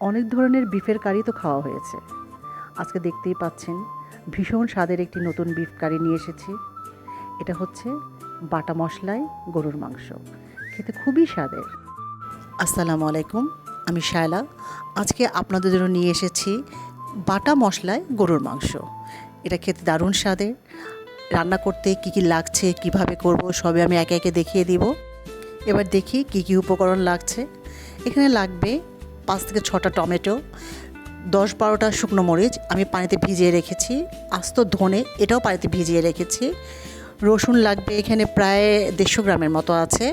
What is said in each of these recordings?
অনেক ধরনের বিফের কারি তো খাওয়া হয়েছে। আজকে দেখতেই পাচ্ছেন, ভীষণ স্বাদের একটি নতুন বিফ কারি নিয়ে এসেছি। এটা হচ্ছে বাটা মশলায় গরুর মাংস। খেতে খুবই স্বাদের। আসসালামু আলাইকুম, আমি শায়লা। আজকে আপনাদের জন্য নিয়ে এসেছি বাটা মশলায় গরুর মাংস। এটা খেতে দারুণ স্বাদের। রান্না করতে কী কী লাগছে, কীভাবে করব, সবে আমি একে একে দেখিয়ে দিব। এবার দেখি কী কী উপকরণ লাগছে। এখানে লাগবে পাঁচ থেকে ছটা টমেটো, দশ বারোটা শুকনো মরিচ আমি পানিতে ভিজিয়ে রেখেছি, আস্ত ধনে এটাও পানিতে ভিজিয়ে রেখেছি। রসুন লাগবে এখানে প্রায় দেড়শো গ্রামের মতো আছে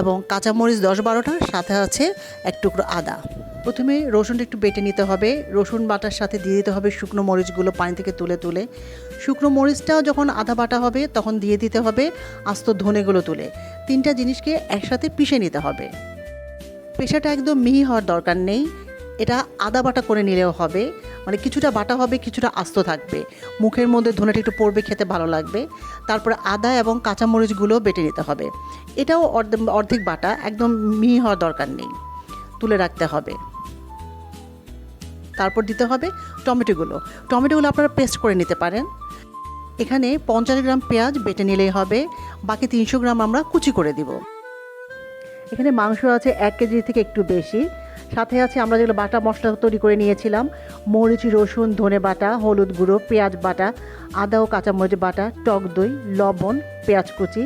এবং কাঁচামরিচ দশ বারোটা, সাথে আছে এক টুকরো আদা। প্রথমে রসুনটা একটু বেটে নিতে হবে, রসুন বাটার সাথে দিয়ে দিতে হবে শুকনো মরিচগুলো পানি থেকে তুলে তুলে। শুকনো মরিচটাও যখন আদা বাটা হবে তখন দিয়ে দিতে হবে আস্ত ধনেগুলো তুলে। তিনটা জিনিসকে একসাথে পিষে নিতে হবে। পেশাটা একদম মিহি হওয়ার দরকার নেই। এটা আদা বাটা করে নিলেও হবে। মানে কিছুটা বাটা হবে, কিছুটা আস্ত থাকবে। মুখের মধ্যে ধনেটা একটু পড়বে, খেতে ভালো লাগবে। তারপরে আদা এবং কাঁচামরিচগুলো বেটে নিতে হবে। এটাও অর্ধ- অর্ধেক বাটা, একদম মিহি হওয়ার দরকার নেই। তুলে রাখতে হবে। তারপর দিতে হবে টমেটোগুলো। টমেটোগুলো আপনারা পেস্ট করে নিতে পারেন। এখানে পঞ্চাশ গ্রাম পেঁয়াজ বেটে নিলেই হবে। বাকি তিনশো গ্রাম আমরা কুচি করে দিব। এখানে মাংস আছে এক কেজি থেকে একটু বেশি। সাথে আছে আমরা যেগুলো বাটা মশলা তৈরি করে নিয়েছিলাম, মরিচ, রসুন, ধনে বাটা, হলুদ গুঁড়ো, পেঁয়াজ বাটা, আদা ও কাঁচামরিচ বাটা, টক দই, লবণ, পেঁয়াজ কুচি,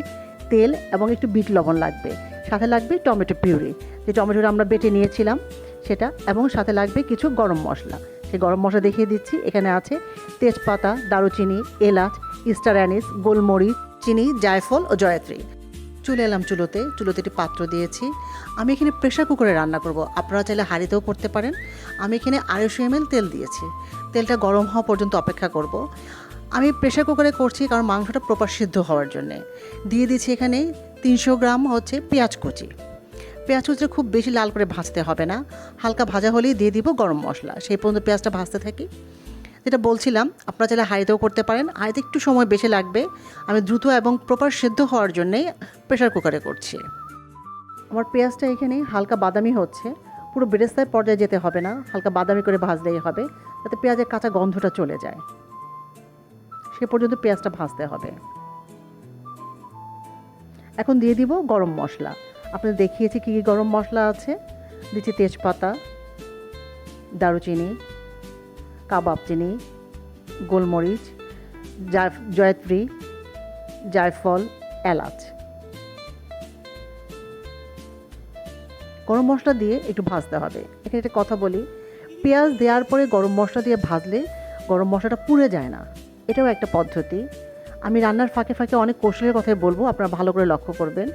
তেল এবং একটু বিট লবণ লাগবে। সাথে লাগবে টমেটো পিউরি। যে টমেটোটা আমরা বেটে নিয়েছিলাম সেটা এবং সাথে লাগবে কিছু গরম মশলা। সেই গরম মশলা দেখিয়ে দিচ্ছি। এখানে আছে তেজপাতা, দারুচিনি, এলাচ ইস্টার অ্যানিস, গোলমরিচ, চিনি, জায়ফল ও জয়ত্রী। চলে এলাম চুলোতে। চুলোতে একটি পাত্র দিয়েছি। আমি এখানে প্রেশার কুকারে রান্না করব। আপনারা চাইলে হাঁড়িতেও করতে পারেন। আমি এখানে আড়াইশো এমএল তেল দিয়েছি। তেলটা গরম হওয়া পর্যন্ত অপেক্ষা করব। আমি প্রেশার কুকারে করছি কারণ মাংসটা প্রপার সিদ্ধ হওয়ার জন্যে। দিয়ে দিয়েছি এখানে তিনশো গ্রাম হচ্ছে পেঁয়াজ কুচি। পেঁয়াজ কুচিটা খুব বেশি লাল করে ভাজতে হবে না। হালকা ভাজা হলেই দিয়ে দিব গরম মশলা। সেই পর্যন্ত পেঁয়াজটা ভাজতে থাকি। যেটা বলছিলাম, আপনারা চাইলে হাঁড়িতেও করতে পারেন। হাঁড়িতে একটু সময় বেশি লাগবে। আমি দ্রুত এবং প্রপার সেদ্ধ হওয়ার জন্যেই প্রেশার কুকারে করছি। আমার পেঁয়াজটা এখানে হালকা বাদামি হচ্ছে। পুরো বেরেস্তায় পর্যায়ে যেতে হবে না। হালকা বাদামি করে ভাজলেই হবে, যাতে পেঁয়াজের কাঁচা গন্ধটা চলে যায়। সে পর্যন্ত পেঁয়াজটা ভাজতে হবে। এখন দিয়ে দিব গরম মশলা। আপনাদের দেখিয়েছি কী কী গরম মশলা আছে। দিচ্ছি তেজপাতা, দারুচিনি কাবাব চিনি, গোলমরিচ জায়- জয়ত্রী, জায়ফল, এলাচ। গরম মশলা দিয়ে একটু ভাজতে হবে। এখানে একটা কথা বলি, পেঁয়াজ দেওয়ার পরে গরম মশলা দিয়ে ভাজলে গরম মশলাটা পুড়ে যায় না। এটাও একটা পদ্ধতি। আমি রান্নার ফাঁকে ফাঁকে অনেক কৌশলের কথাই বলব, আপনারা ভালো করে লক্ষ্য করবেন।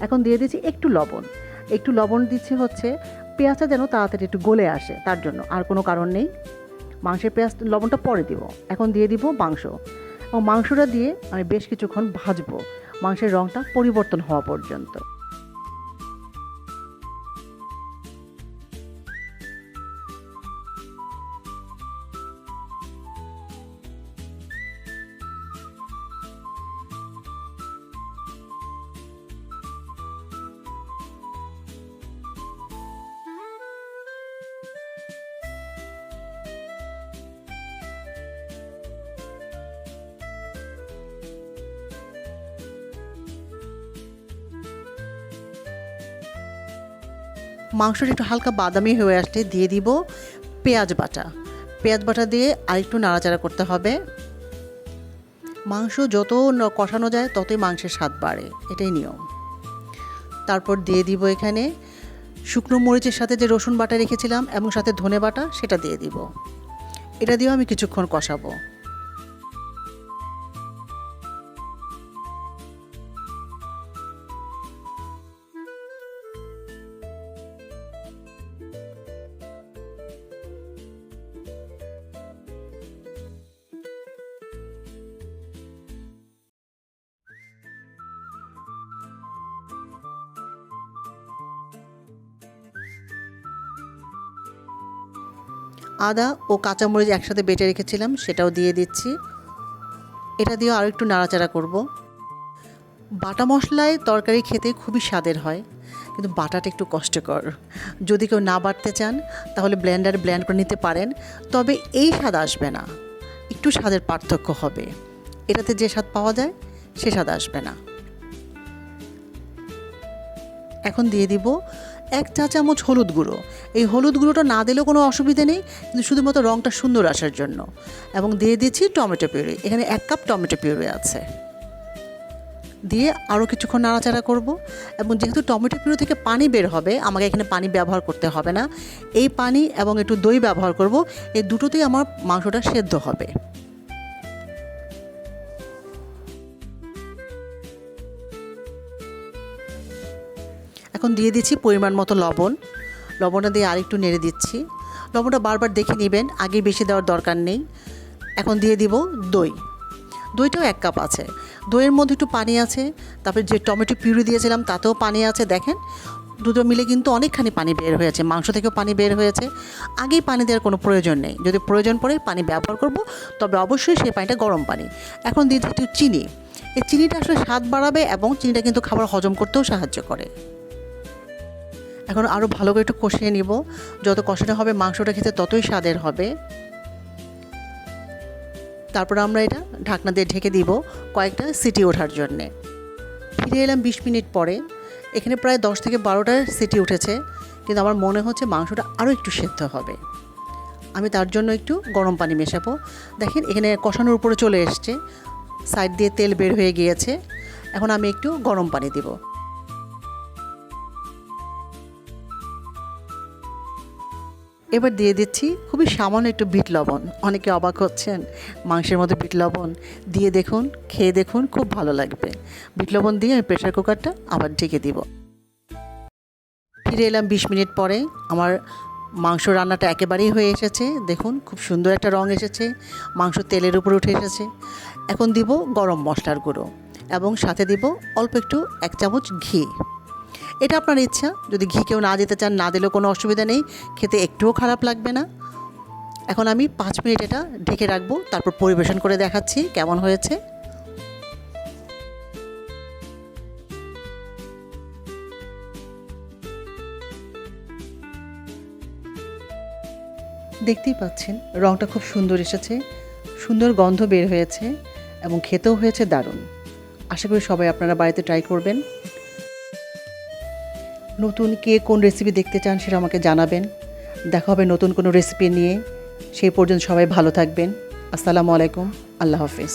এখন দিয়ে দিচ্ছি একটু লবণ। একটু লবণ দিচ্ছি হচ্ছে পেঁয়াজটা যেন তাড়াতাড়ি একটু গলে আসে, তার জন্য। আর কোনো কারণ নেই। মাংসের পেঁয়াজ, লবণটা পরে দিব। এখন দিয়ে দিব মাংস। এবং মাংসটা দিয়ে আমি বেশ কিছুক্ষণ ভাজবো। মাংসের রঙটা পরিবর্তন হওয়া পর্যন্ত। মাংসটা একটু হালকা বাদামি হয়ে আসলে দিয়ে দিব পেঁয়াজ বাটা। পেঁয়াজ বাটা দিয়ে আরেকটু নাড়াচাড়া করতে হবে। মাংস যত কষানো যায় ততই মাংসের স্বাদ বাড়ে, এটাই নিয়ম। তারপর দিয়ে দিব এখানে শুকনো মরিচের সাথে যে রসুন বাটা রেখেছিলাম এবং সাথে ধনে বাটা, সেটা দিয়ে দিব। এটা দিয়েও আমি কিছুক্ষণ কষাবো। আদা ও কাঁচামরিচ একসাথে বেটে রেখেছিলাম, সেটাও দিয়ে দিচ্ছি। এটা দিয়েও আরও একটু নাড়াচাড়া করব। বাটা মশলায় তরকারি খেতে খুবই স্বাদের হয়, কিন্তু বাটাটা একটু কষ্টকর। যদি কেউ না বাটতে চান, তাহলে ব্লেন্ডারে ব্লেন্ড করে নিতে পারেন, তবে এই স্বাদ আসবে না। একটু স্বাদের পার্থক্য হবে। এটাতে যে স্বাদ পাওয়া যায়, সে স্বাদ আসবে না। এখন দিয়ে দিব এক চা চামচ হলুদ গুঁড়ো। এই হলুদ গুঁড়োটা না দিলেও কোনো অসুবিধে নেই, কিন্তু শুধুমাত্র রঙটা সুন্দর আসার জন্য। এবং দিয়ে দিচ্ছি টমেটো পিউরি। এখানে এক কাপ টমেটো পিউরি আছে। দিয়ে আরও কিছুক্ষণ নাড়াচাড়া করব। এবং যেহেতু টমেটো পিউরি থেকে পানি বের হবে, আমাকে এখানে পানি ব্যবহার করতে হবে না। এই পানি এবং একটু দই ব্যবহার করব। এই দুটোতেই আমার মাংসটা সেদ্ধ হবে। এখন দিয়ে দিচ্ছি পরিমাণ মতো লবণ। লবণটা দিয়ে আরেকটু নেড়ে দিচ্ছি। লবণটা বারবার দেখে নেবেন, আগে বেশি দেওয়ার দরকার নেই। এখন দিয়ে দিব দই। দইটাও এক কাপ আছে। দইয়ের মধ্যে একটু পানি আছে, তারপরে যে টমেটো পিউরি দিয়েছিলাম তাতেও পানি আছে। দেখেন, দুটো মিলে কিন্তু অনেকখানি পানি বের হয়েছে, মাংস থেকেও পানি বের হয়েছে। আগেই পানি দেওয়ার কোনো প্রয়োজন নেই। যদি প্রয়োজন পড়ে পানি ব্যবহার করব, তবে অবশ্যই সেই পানিটা গরম পানি। এখন দিয়ে দিচ্ছি চিনি। এই চিনিটা আসলে স্বাদ বাড়াবে এবং চিনিটা কিন্তু খাবার হজম করতেও সাহায্য করে। এখন আরও ভালো করে একটু কষিয়ে নিব। যত কষানো হবে, মাংসটা খেতে ততই স্বাদের হবে। তারপর আমরা এটা ঢাকনা দিয়ে ঢেকে দিব কয়েকটা সিটি ওঠার জন্যে। ফিরে এলাম বিশ মিনিট পরে। এখানে প্রায় দশ থেকে বারোটা সিটি উঠেছে, কিন্তু আমার মনে হচ্ছে মাংসটা আরও একটু সেদ্ধ হবে। আমি তার জন্য একটু গরম পানি মেশাবো। দেখেন, এখানে কষানোর উপরে চলে এসছে। সাইড দিয়ে তেল বের হয়ে গিয়েছে। এখন আমি একটু গরম পানি দিব। এবার দিয়ে দিচ্ছি খুবই সামান্য একটু বিট লবণ। অনেকে অবাক হচ্ছেন, মাংসের মধ্যে বিট লবণ। দিয়ে দেখুন, খেয়ে দেখুন, খুব ভালো লাগবে। বিট লবণ দিয়ে আমি প্রেশার কুকারটা আবার ঢেকে দিব। ফিরে এলাম বিশ মিনিট পরে। আমার মাংস রান্নাটা একেবারেই হয়ে এসেছে। দেখুন, খুব সুন্দর একটা রং এসেছে। মাংস তেলের উপর উঠে এসেছে। এখন দিব গরম মশলার গুঁড়ো এবং সাথে দিব অল্প একটু এক চামচ ঘি। এটা আপনার ইচ্ছা। যদি ঘি কেউ না দিতে চান, না দিলেও কোনো অসুবিধা নেই। খেতে একটুও খারাপ লাগবে না। এখন আমি পাঁচ মিনিট এটা ঢেকে রাখব, তারপর পরিবেশন করে দেখাচ্ছি কেমন হয়েছে। দেখতেই পাচ্ছেন রঙটা খুব সুন্দর এসেছে। সুন্দর গন্ধ বের হয়েছে এবং খেতেও হয়েছে দারুণ। আশা করি সবাই আপনারা বাড়িতে ট্রাই করবেন। নতুন কে কোন রেসিপি দেখতে চান সেটা আমাকে জানাবেন। দেখা হবে নতুন কোনো রেসিপি নিয়ে। সেই পর্যন্ত সবাই ভালো থাকবেন। আসসালামু আলাইকুম। আল্লাহ হাফিজ।